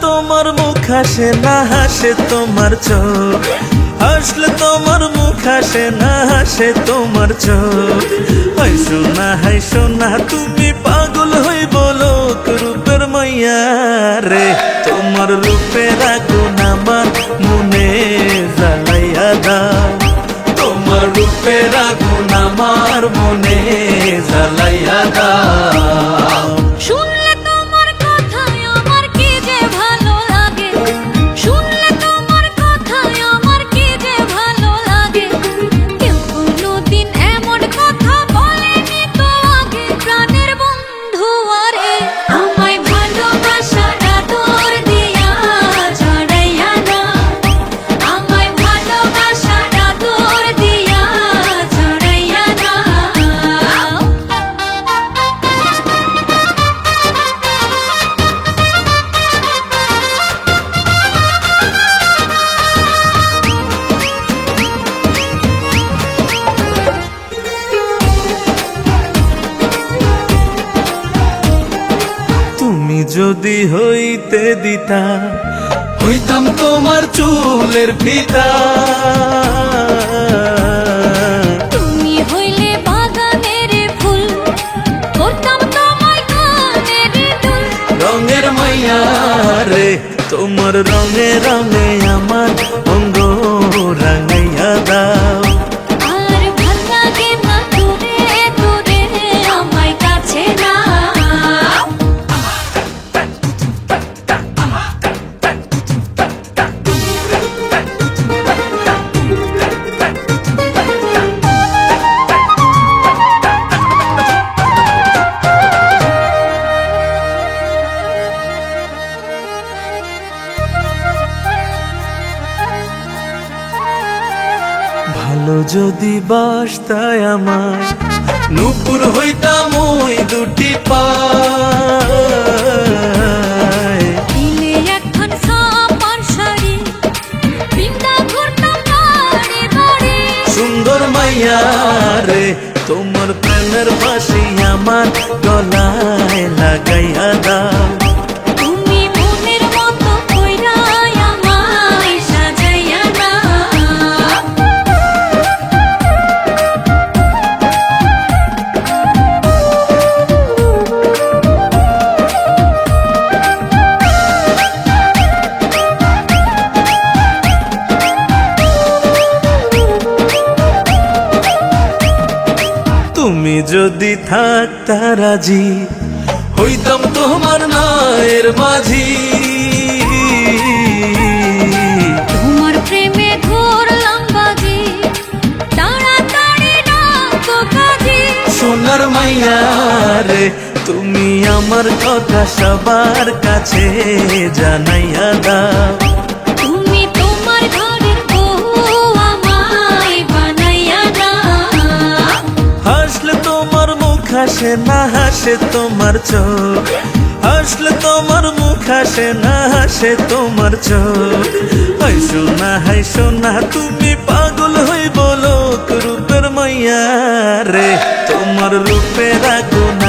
তোমার মুখ হাসে না হাসে তোমার চোখ। হাসলে তোমার মুখ হাসে না হাসে তোমার চোখ। হাইসো না হাইসো না তুমি পাগল হই বলো রূপের মাইয়া রে। তোমার রূপের আগুন আমার মনে জ্বালাইয়া দাও। তোমার রূপের আগুন আমার মনে জ্বালাইয়া দাও। যদি হইতে দিতা হইতাম তোমার চুলের পিতা তুমি হইলে বাগানের ফুল করতাম তোমায় কানের রঙের মাইয়া রে তোমার রঙে রঙে আমার যদি বাসতায় আমার নুপুর হইতাম ওই দুটি সুন্দর মাইয়া রে তোমার প্রেমের বাসি আমার গলায় লাগাইয়া দাও। যদি থাকতা রাজি হইতাম তোমার নায়ের মাঝি। তোমার প্রেমে ঘুরলাম বাজি তাড়াতাড়ি না তো সোনার মাইয়া রে তুমি আমার কথা সবার কাছে জানাইয়া দাও। হাসে না হাসে তোমার চোখ। হাসলে তোমার মুখ হাসে না হাসে তোমার চোখ। হাইসো না হাইসো না তুমি পাগল হই বলো, রূপের মাইয়া রে। তোমার রূপের আগুন